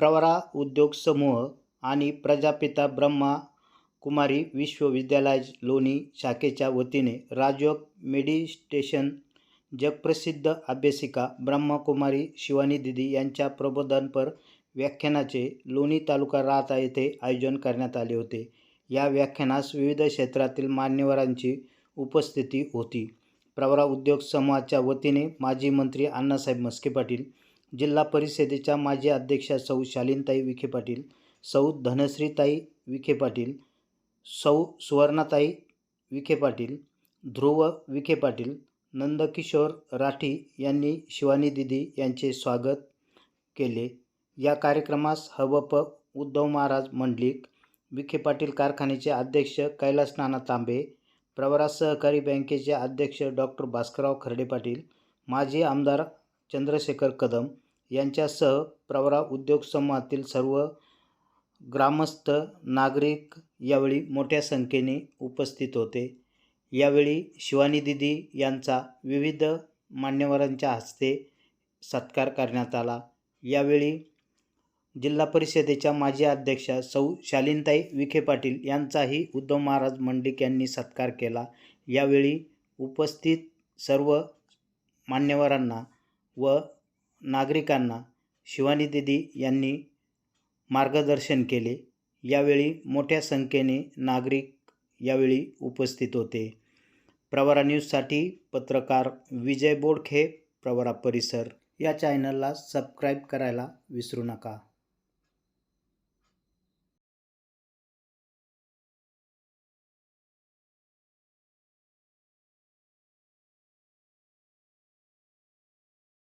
प्रवरा उद्योग समूह आणि प्रजापिता ब्रह्मा कुमारी विश्वविद्यालय लोणी शाखेच्या वतीने राजयोग मेडिटेशन जगप्रसिद्ध अभ्यासिका ब्रह्माकुमारी शिवानी दिदी यांच्या प्रबोधनपर व्याख्यानाचे लोणी तालुका राहता येथे आयोजन करण्यात आले होते. या व्याख्यानास विविध क्षेत्रातील मान्यवरांची उपस्थिती होती. प्रवरा उद्योग समूहाच्या वतीने माजी मंत्री अण्णासाहेब मस्के पाटील जिल्हा परिषदेच्या माजी अध्यक्षा सौ शालीनताई विखे पाटील सौ धनश्रीताई विखे पाटील सौ सुवर्णाताई विखे पाटील ध्रुव विखे पाटील नंदकिशोर राठी यांनी शिवानी दिदी यांचे स्वागत केले. या कार्यक्रमास हवप उद्धव महाराज मंडलिक विखे पाटील कारखान्याचे अध्यक्ष कैलास नाना तांबे प्रवरा सहकारी बँकेचे अध्यक्ष डॉक्टर भास्करराव खर्डे पाटील माजी आमदार चंद्रशेखर कदम यांच्यासह प्रवरा उद्योग समूहातील सर्व ग्रामस्थ नागरिक यावेळी मोठ्या संख्येने उपस्थित होते. यावेळी शिवानी दिदी यांचा विविध मान्यवरांच्या हस्ते सत्कार करण्यात आला. यावेळी जिल्हा परिषदेच्या माजी अध्यक्षा सौ शालीनताई विखे पाटील यांचाही उद्धव महाराज मंडिक यांनी सत्कार केला. यावेळी उपस्थित सर्व मान्यवरांना व नागरिकांना शिवानी दिदी यांनी मार्गदर्शन केले. यावेळी मोठ्या संख्येने नागरिक यावेळी उपस्थित होते. प्रवरा न्यूजसाठी पत्रकार विजय बोडखे प्रवरा परिसर. या चॅनलला सबस्क्राईब करायला विसरू नका.